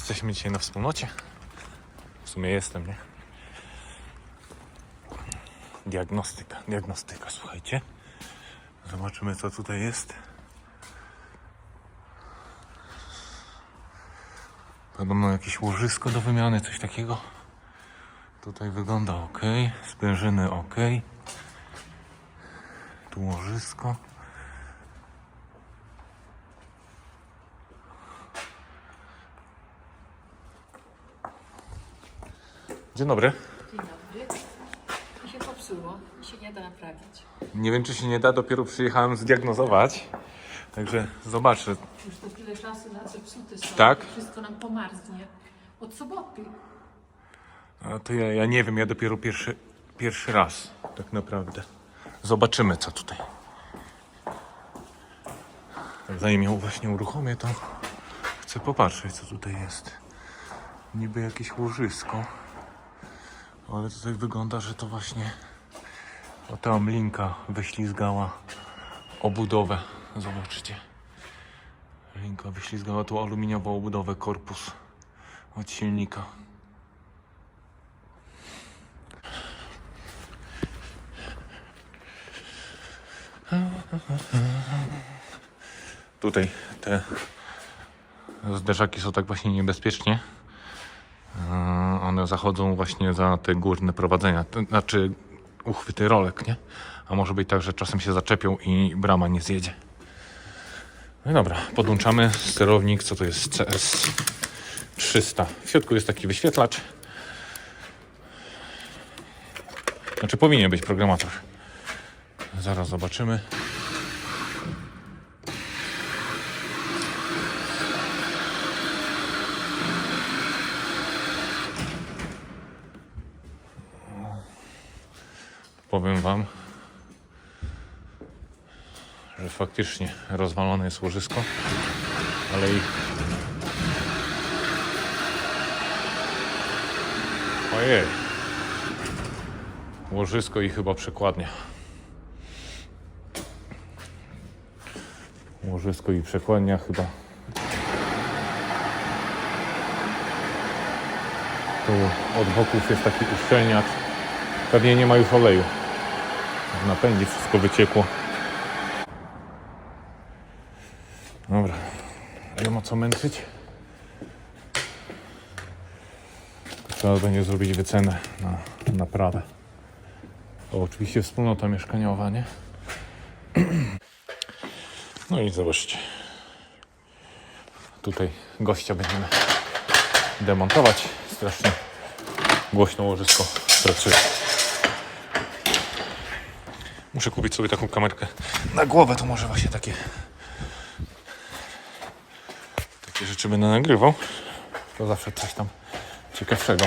Jesteśmy dzisiaj na wspólnocie. W sumie jestem, nie? Diagnostyka, diagnostyka, słuchajcie. Zobaczymy, co tutaj jest. Podobno jakieś łożysko do wymiany, coś takiego. Tutaj wygląda ok. Sprężyny ok. Tu łożysko. Dzień dobry. Dzień dobry. To się popsuło i się nie da naprawić. Nie wiem, czy się nie da, dopiero przyjechałem zdiagnozować. Także zobaczę. Już to tyle czasu na zepsute są. Tak? Wszystko nam pomarznie. Od soboty. A to ja, ja nie wiem, ja dopiero pierwszy, pierwszy raz, tak naprawdę. Zobaczymy, co tutaj. Tak, Zanim ją właśnie uruchomię, to chcę popatrzeć, co tutaj jest. Niby jakieś łożysko, ale tutaj wygląda, że to właśnie ta linka wyślizgała obudowę. Zobaczcie. Linka wyślizgała tu aluminiową obudowę, korpus od silnika. Tutaj te zderzaki są tak właśnie niebezpiecznie. One zachodzą właśnie za te górne prowadzenia, to znaczy uchwyty rolek, nie? A może być tak, że czasem się zaczepią i brama nie zjedzie. No dobra, podłączamy sterownik, co to jest CS 300. W środku jest taki wyświetlacz. Znaczy powinien być programator. Zaraz zobaczymy. Powiem Wam, że faktycznie rozwalone jest łożysko, ale i. Ojej. Łożysko i chyba przekładnia. Łożysko i przekładnia chyba. Tu od boków jest taki uszczelniacz. Pewnie nie ma już oleju. W napędzie wszystko wyciekło. Dobra. Nie ma co męczyć. Trzeba będzie zrobić wycenę na naprawę. To oczywiście wspólnota mieszkaniowa, nie? No i zobaczcie. Tutaj gościa będziemy demontować. Strasznie głośno łożysko pracuje. Muszę kupić sobie taką kamerkę na głowę, to może właśnie takie takie rzeczy będę nagrywał. To zawsze coś tam ciekawszego.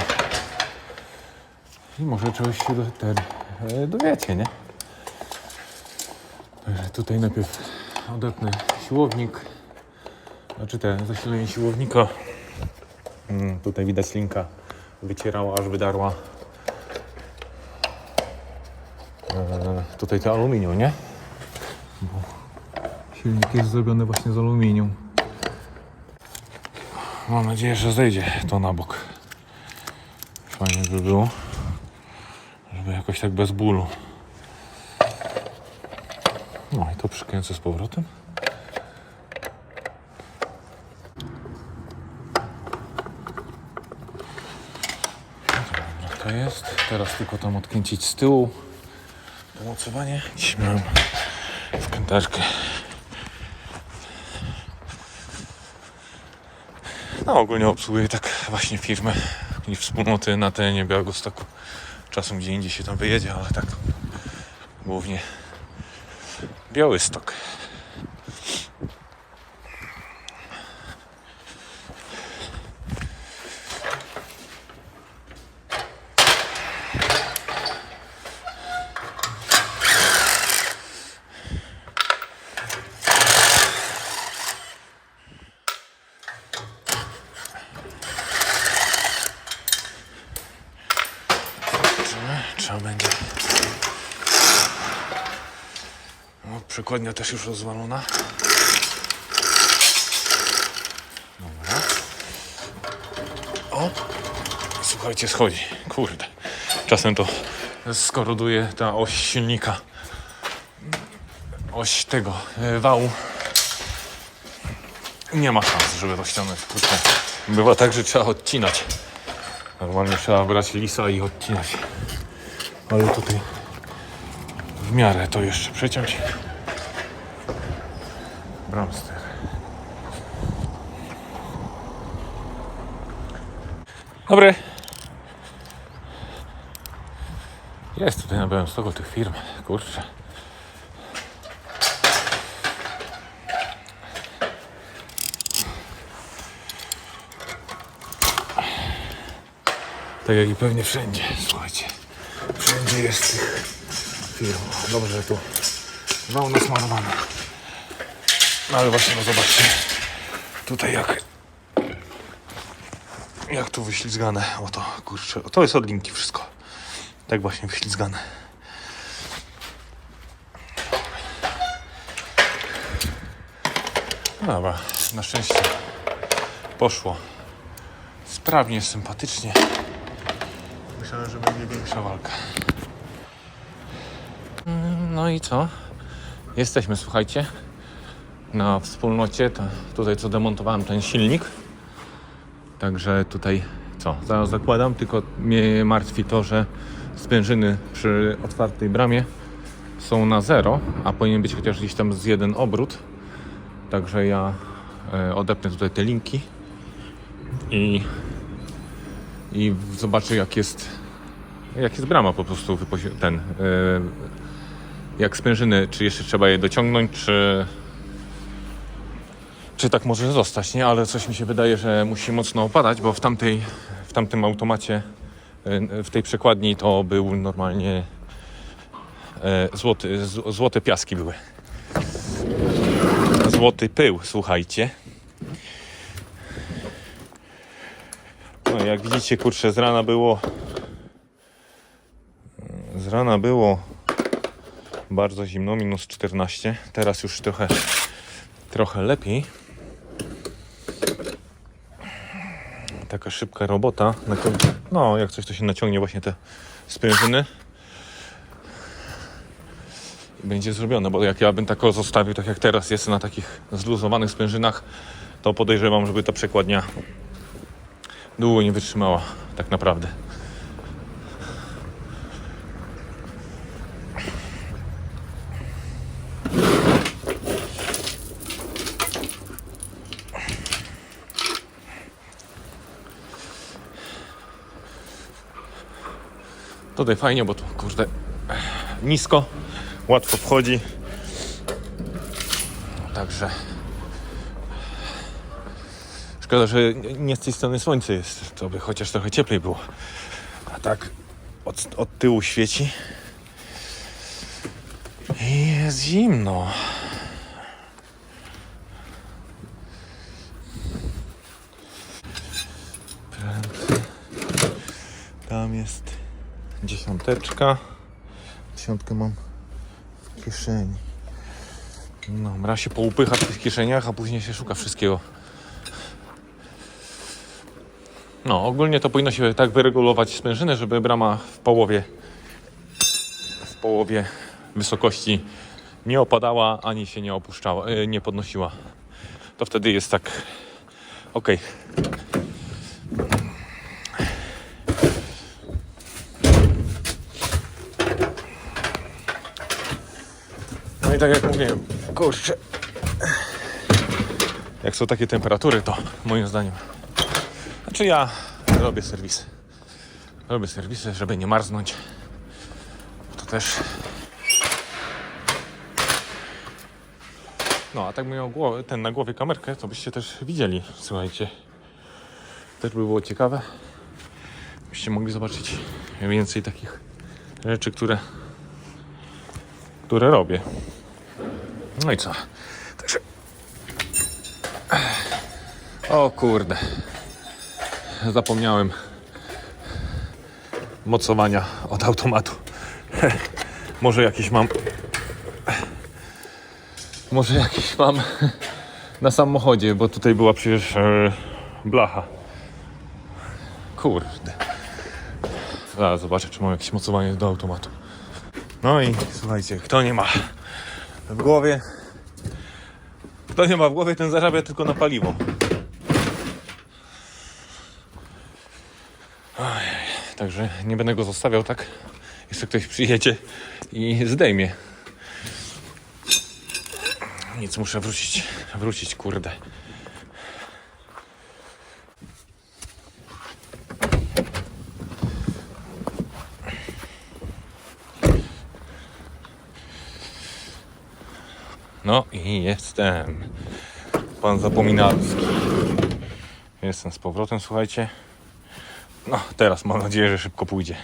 I może czegoś się do, ten, e, dowiecie, nie? Także tutaj najpierw odepnę siłownik. Znaczy te zasilenie siłownika. Mm, tutaj widać linka wycierała, aż wydarła. Tutaj to aluminium, nie? Bo silnik jest zrobiony właśnie z aluminium. Mam nadzieję, że zejdzie to na bok. Fajnie by było, żeby jakoś tak bez bólu. No i to przykręcę z powrotem. Dobra, to jest. Teraz tylko tam odkręcić z tyłu. Pomocowanie. Dziś miałem wkrętarkę. No ogólnie obsługuję tak właśnie firmy i wspólnoty na terenie Białegostoku. Czasem gdzie indziej się tam wyjedzie, ale tak głównie Białystok. Zobaczymy, Trzeba będzie. O, przekładnia też już rozwalona. Dobra. O, słuchajcie, schodzi. Kurde. Czasem to skoroduje ta oś silnika. Oś tego e, wału. Nie ma szans, żeby to ściągnąć. Kurde. Bywa tak, że trzeba odcinać. Normalnie trzeba brać lisa i odcinać. Ale tutaj w miarę to jeszcze przeciąć. Bramster. Dobry. Jest tutaj na Białymstoku tych firm. Kurczę. Tak jak i pewnie wszędzie, słuchajcie. Wszędzie jest tych firm. Dobrze, że tu wał nasmarowany. No ale właśnie, no zobaczcie. Tutaj jak jak tu wyślizgane. Oto, kurczę. To jest od linki wszystko. Tak właśnie wyślizgane. No dobra, na szczęście poszło sprawnie, sympatycznie. Myślałem, że będzie większa walka. No i co? Jesteśmy, słuchajcie, na wspólnocie. To tutaj co demontowałem ten silnik. Także tutaj co? Zaraz zakładam, tylko mnie martwi to, że sprężyny przy otwartej bramie są na zero, a powinien być chociaż gdzieś tam z jeden obrót. Także ja e, odepnę tutaj te linki i, i zobaczę jak jest jak jest brama po prostu ten e, jak sprężyny, czy jeszcze trzeba je dociągnąć, czy czy tak może zostać, nie? Ale coś mi się wydaje, że musi mocno opadać, bo w tamtej, w tamtym automacie, y, w tej przekładni to był normalnie e, złoty, złote piaski były. Złoty pył, słuchajcie. No jak widzicie, kurczę, z rana było z rana było bardzo zimno, minus 14. Teraz już trochę trochę lepiej. Taka szybka robota. No, jak coś to się naciągnie właśnie te sprężyny. I będzie zrobione, bo jak ja bym tak zostawił, tak jak teraz jest na takich zluzowanych sprężynach, to podejrzewam, żeby ta przekładnia długo nie wytrzymała, tak naprawdę. Tutaj fajnie, bo tu kurde nisko, łatwo wchodzi. Także szkoda, że nie z tej strony słońce jest, to by chociaż trochę cieplej było. A tak od, od tyłu świeci i jest zimno. Prędzej. Tam jest dziesiąteczka. Dziesiątkę mam w kieszeni. No, raz się poupycha w tych kieszeniach, a później się szuka wszystkiego. No, ogólnie to powinno się tak wyregulować sprężynę, żeby brama w połowie w połowie wysokości nie opadała, ani się nie opuszczała, e, nie podnosiła. To wtedy jest tak ok. No i tak jak mówiłem, kurczę. Jak są takie temperatury, to moim zdaniem. Znaczy ja robię serwisy. Robię serwisy, żeby nie marznąć. To też. No, a tak miał głowę, ten na głowie kamerkę, to byście też widzieli. Słuchajcie. Też by było ciekawe. Byście mogli zobaczyć więcej takich rzeczy, które które robię. No i co? Także. O kurde. Zapomniałem mocowania od automatu. Może jakieś mam. Może jakieś mam na samochodzie, bo tutaj była przecież e, blacha. Kurde. Zaraz zobaczę, czy mam jakieś mocowanie do automatu. No i słuchajcie, kto nie ma w głowie, kto nie ma w głowie, ten zarabia tylko na paliwo. Ojej, także nie będę go zostawiał tak. Jeszcze ktoś przyjedzie i zdejmie. Nic, muszę wrócić, wrócić, kurde. No i jestem. Pan Zapominalski. Jestem z powrotem, słuchajcie. No, teraz mam nadzieję, że szybko pójdzie.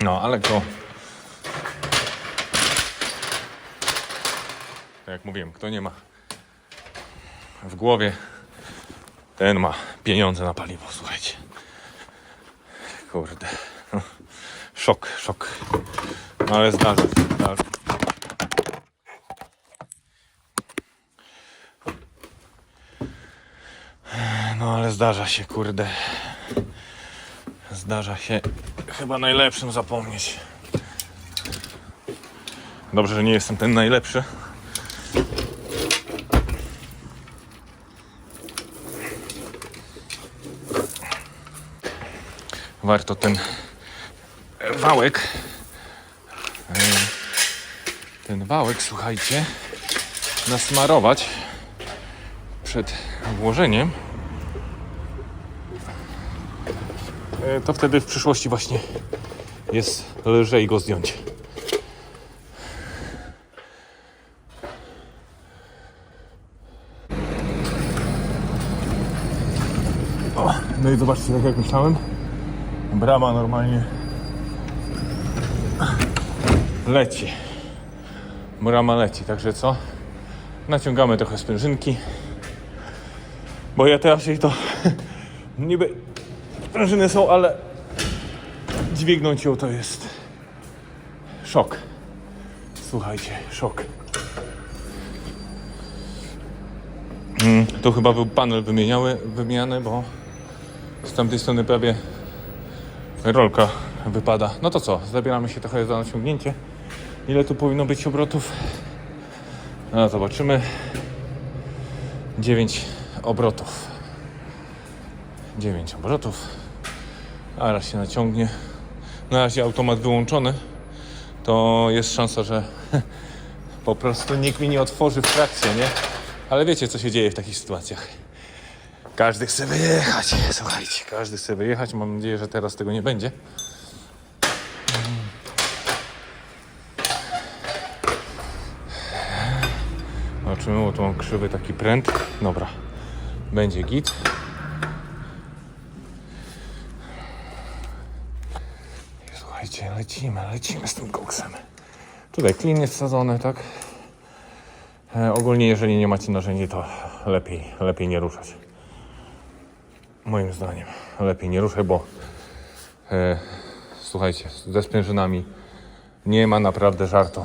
No, ale to. Tak jak mówiłem, kto nie ma w głowie, ten ma pieniądze na paliwo, słuchajcie. Kurde. Szok, szok. No ale zdarza się. Zdarza. No ale zdarza się, kurde. Zdarza się chyba najlepszym zapomnieć. Dobrze, że nie jestem ten najlepszy. Warto ten wałek, e, ten wałek, słuchajcie, nasmarować przed włożeniem. E, To wtedy w przyszłości właśnie jest lżej go zdjąć. O, no i zobaczcie, tak jak myślałem, brama normalnie leci. Brama leci, także co? Naciągamy trochę sprężynki, bo ja teraz jej to niby sprężyny są, ale dźwignąć ją to jest szok. Słuchajcie, szok. Mm, to chyba był panel wymieniany, bo z tamtej strony prawie rolka wypada. No to co, zabieramy się trochę za naciągnięcie. Ile tu powinno być obrotów? No zobaczymy. 9 obrotów. 9 obrotów. A raz się naciągnie. Na razie automat wyłączony. To jest szansa, że po prostu nikt mi nie otworzy w trakcie, nie? Ale wiecie, co się dzieje w takich sytuacjach. Każdy chce wyjechać. Słuchajcie, każdy chce wyjechać. Mam nadzieję, że teraz tego nie będzie. Zobaczymy, bo tu mam krzywy taki pręt. Dobra, będzie git. Słuchajcie, lecimy, lecimy z tym koksem. Tutaj klin jest wsadzony, tak? E, ogólnie, jeżeli nie macie narzędzi, to lepiej, lepiej nie ruszać. Moim zdaniem, lepiej nie ruszaj, bo e, słuchajcie, ze sprężynami nie ma naprawdę żartu.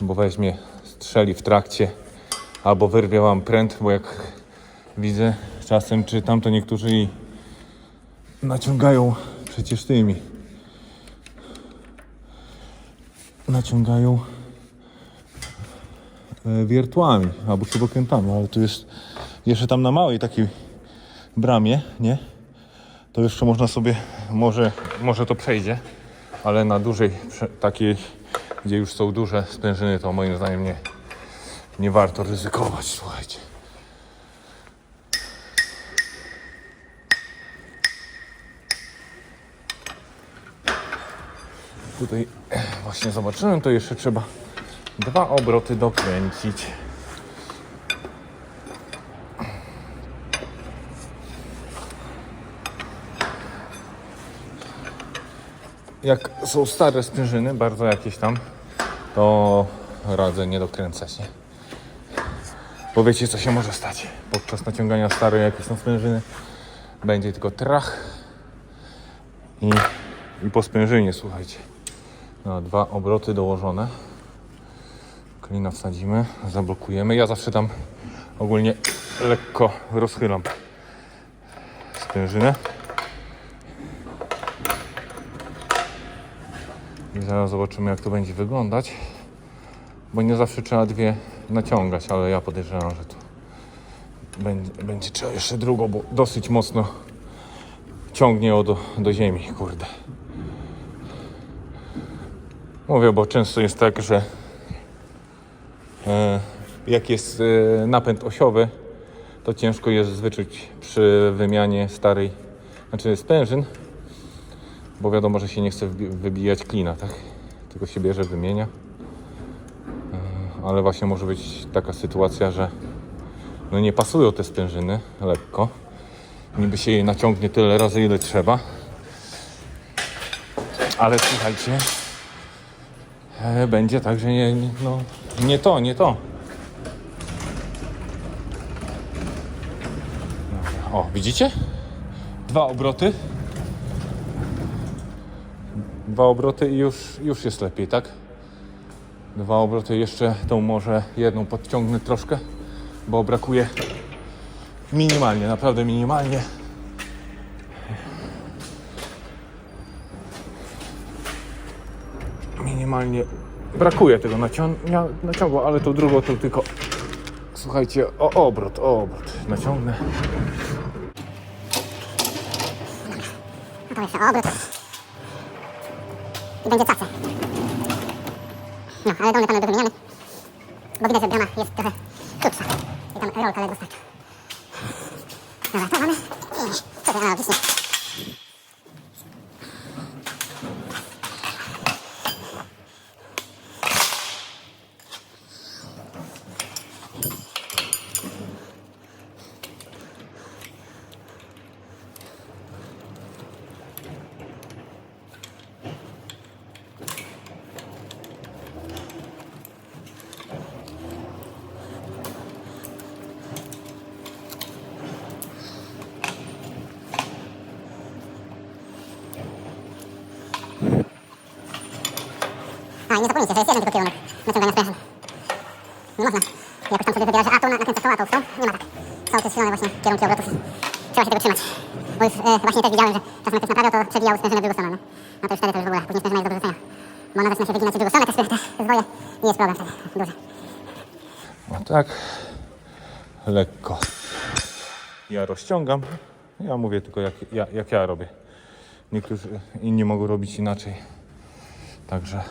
Bo weźmie, strzeli w trakcie, albo wyrwie wam pręt, bo jak widzę czasem czytam, to niektórzy i naciągają przecież tymi. Naciągają e, wiertłami albo śrubokrętami, ale tu jest jeszcze tam na małej takiej bramie, nie? To jeszcze można sobie, może, może to przejdzie, ale na dużej takiej, gdzie już są duże sprężyny, to moim zdaniem nie, nie warto ryzykować, słuchajcie. Tutaj właśnie zobaczyłem, to jeszcze trzeba dwa obroty dokręcić. Jak są stare sprężyny, bardzo jakieś tam, to radzę nie dokręcać, nie? Bo wiecie, co się może stać. Podczas naciągania starej jakiejś tam sprężyny będzie tylko trach I, i po sprężynie, słuchajcie. No, dwa obroty dołożone. Klina wsadzimy, zablokujemy. Ja zawsze tam ogólnie lekko rozchylam sprężynę. I zaraz zobaczymy jak to będzie wyglądać. Bo nie zawsze trzeba dwie naciągać, ale ja podejrzewam, że tu będzie, będzie trzeba jeszcze drugą, bo dosyć mocno ciągnie ją do, do ziemi, kurde. Mówię, bo często jest tak, że e, jak jest e, napęd osiowy, to ciężko jest wyczuć przy wymianie starej, znaczy sprężyn, bo wiadomo, że się nie chce wybijać klina, tak? Tylko się bierze, wymienia. E, ale właśnie może być taka sytuacja, że no nie pasują te sprężyny lekko. Niby się je naciągnie tyle razy, ile trzeba. Ale słuchajcie, e, będzie tak, że nie, no, nie to, nie to. O, widzicie? Dwa obroty. Dwa obroty i już, już jest lepiej, tak? Dwa obroty jeszcze tą może jedną podciągnę troszkę, bo brakuje minimalnie, naprawdę minimalnie. Minimalnie brakuje tego nacią- naciągu, ale tą drugą to tylko słuchajcie, o obrót, o obrót naciągnę. To jeszcze obrót. I będzie cace. No, ale dolny panel wymieniamy. Bo widać, że brama jest trochę krótsza. I tam rolka ledwo starcza. Dobra, to mamy. I tutaj analogicznie. Zapomnijcie, że jest jeden tylko kierunek naciągania sprężyn. Nie można jakoś tam sobie wybierać, że a tą nakręcę tą, a tą w tą. Nie ma tak. Są określone właśnie kierunki obrotów i trzeba się tego trzymać. Bo już e, właśnie też widziałem, że czasem jak ktoś naprawiał, to przebijały sprężynę w drugą stronę. No. no to już wtedy to już w ogóle, później sprężyna jest do wyrzucenia. Bo ona zaczyna się wyginać w drugą stronę, te, spry- te zwoje i jest problem wtedy duży. O tak, lekko. Ja rozciągam. Ja mówię tylko jak ja, jak ja robię. Niektórzy inni mogą robić inaczej. Także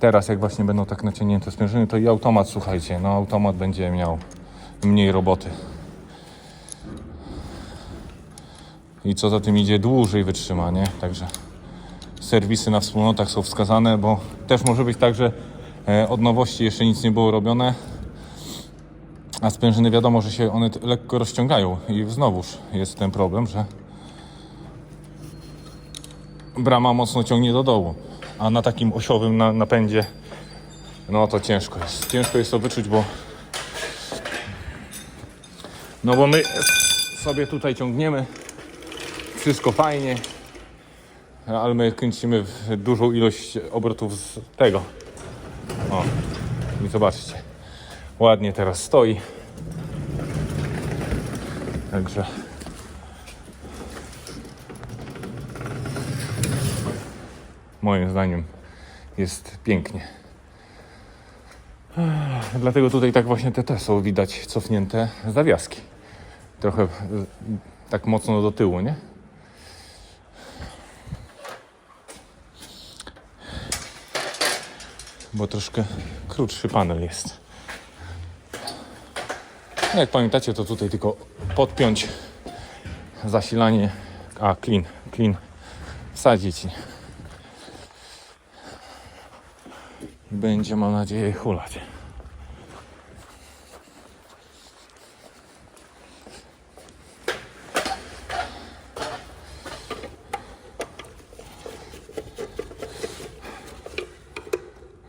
teraz jak właśnie będą tak naciągnięte sprężyny, to i automat, słuchajcie, no automat będzie miał mniej roboty. I co za tym idzie, dłużej wytrzyma, nie? Także serwisy na wspólnotach są wskazane, bo też może być tak, że e, od nowości jeszcze nic nie było robione, a sprężyny wiadomo, że się one lekko rozciągają i znowuż jest ten problem, że brama mocno ciągnie do dołu, a na takim osiowym na, napędzie no to ciężko jest. Ciężko jest to wyczuć, bo no bo my sobie tutaj ciągniemy wszystko fajnie, ale my kręcimy dużą ilość obrotów z tego. O, i zobaczcie. Ładnie teraz stoi. Także moim zdaniem jest pięknie. Dlatego tutaj tak właśnie te te są widać cofnięte zawiaski. Trochę e, tak mocno do tyłu, nie? bo troszkę krótszy panel jest. No Jak pamiętacie, to tutaj tylko podpiąć zasilanie, a clean, clean wsadzić i i będzie, mam nadzieję, hulać.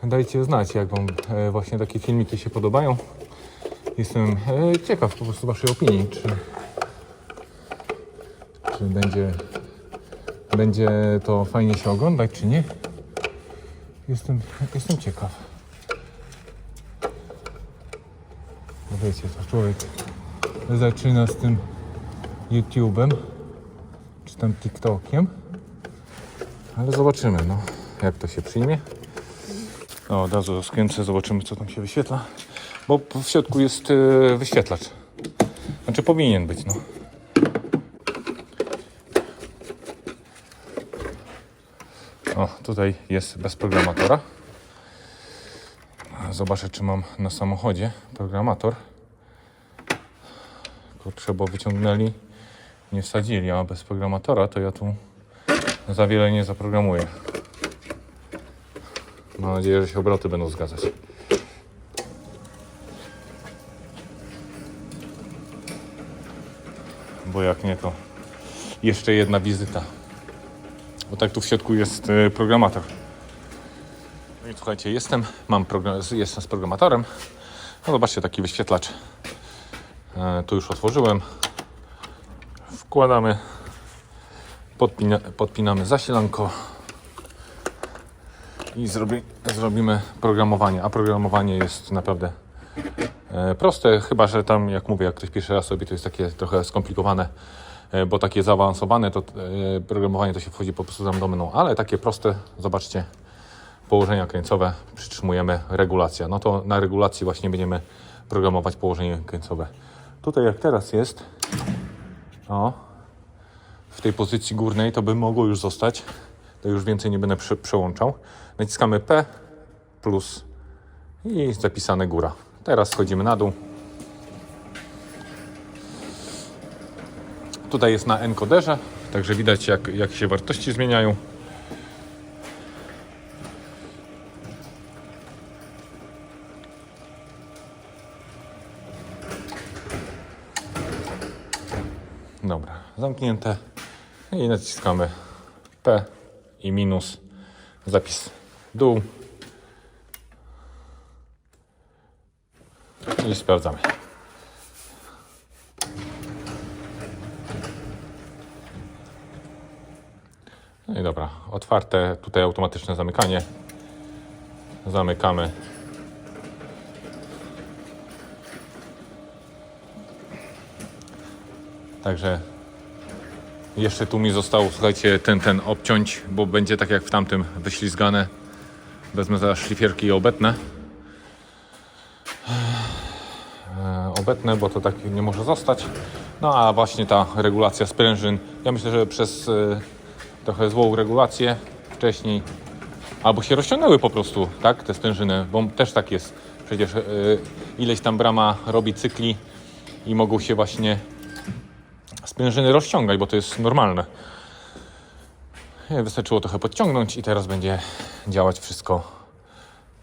Dajcie znać, jak Wam e, właśnie takie filmiki się podobają. Jestem e, ciekaw po prostu Waszej opinii, czy, czy będzie Będzie to fajnie się oglądać, czy nie? Jestem, jestem ciekaw. No wiecie, to człowiek zaczyna z tym YouTube'em, czy tam TikTokiem. Ale zobaczymy, no, jak to się przyjmie. O, od razu skręcę, zobaczymy, co tam się wyświetla. Bo w środku jest e, wyświetlacz. Znaczy powinien być, no. O, tutaj jest bez programatora. Zobaczę, czy mam na samochodzie programator. Kurczę, bo wyciągnęli, nie wsadzili, a bez programatora to ja tu za wiele nie zaprogramuję. Mam nadzieję, że się obroty będą zgadzać. Bo jak nie, to jeszcze jedna wizyta. Bo tak tu w środku jest y, programator. No i słuchajcie, jestem, mam program, jestem z programatorem. No zobaczcie, taki wyświetlacz. E, tu już otworzyłem. Wkładamy, podpina, podpinamy zasilanko i zrobi, zrobimy programowanie. A programowanie jest naprawdę e, proste, chyba że tam, jak mówię, jak ktoś pierwszy raz robi, to jest takie trochę skomplikowane, bo takie zaawansowane to e, programowanie to się wchodzi po prostu tam domeną, ale takie proste, zobaczcie, położenia krańcowe, przytrzymujemy regulacja. No to na regulacji właśnie będziemy programować położenie krańcowe. Tutaj jak teraz jest, o, w tej pozycji górnej to by mogło już zostać, to już więcej nie będę prze, przełączał. Naciskamy P plus i zapisane góra. Teraz schodzimy na dół. Tutaj jest na encoderze, także widać jak, jak się wartości zmieniają. Dobra, zamknięte. I naciskamy P i minus. Zapis dół. I sprawdzamy. No i dobra, otwarte, tutaj automatyczne zamykanie. Zamykamy. Także jeszcze tu mi zostało, słuchajcie, ten, ten obciąć, bo będzie tak jak w tamtym wyślizgane. Wezmę zaraz szlifierki i obetnę. E, obetnę, bo to tak nie może zostać. No a właśnie ta regulacja sprężyn. Ja myślę, że przez e, trochę złą regulację wcześniej albo się rozciągnęły po prostu, tak, te sprężyny, bo też tak jest. Przecież e, ileś tam brama robi cykli i mogą się właśnie sprężyny rozciągać, bo to jest normalne. Wystarczyło trochę podciągnąć i teraz będzie działać wszystko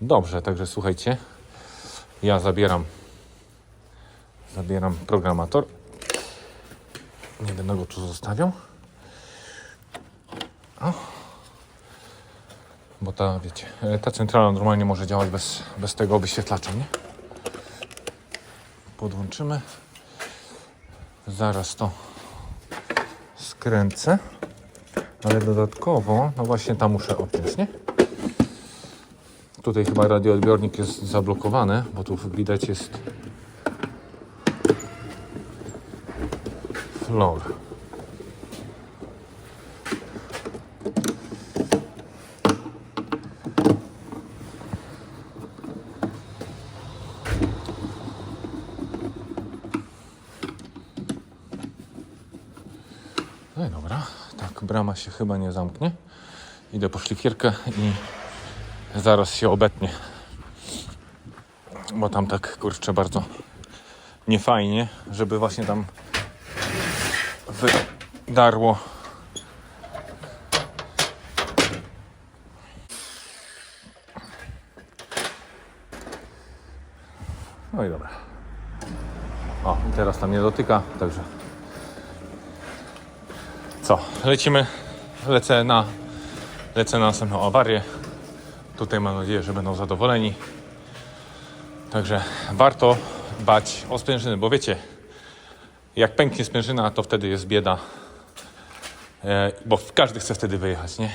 dobrze. Także słuchajcie, ja zabieram zabieram programator. Nie będę go tu zostawiał. Bo ta, wiecie, ta centrala normalnie może działać bez, bez tego wyświetlacza, nie? Podłączymy. Zaraz to skręcę. Ale dodatkowo, no właśnie tam muszę odciąć, nie? Tutaj chyba radioodbiornik jest zablokowany, bo tu widać jest floor. No i dobra, tak, się chyba nie zamknie. Idę po szlifierkę i zaraz się obetnie. Bo tam tak, kurczę, bardzo niefajnie, żeby właśnie tam wydarło. No i dobra. O, teraz tam nie dotyka, także co, lecimy, lecę na, lecę na następną awarię. Tutaj mam nadzieję, że będą zadowoleni. Także warto dbać o sprężyny, bo wiecie, jak pęknie sprężyna, to wtedy jest bieda. E, bo każdy chce wtedy wyjechać, nie?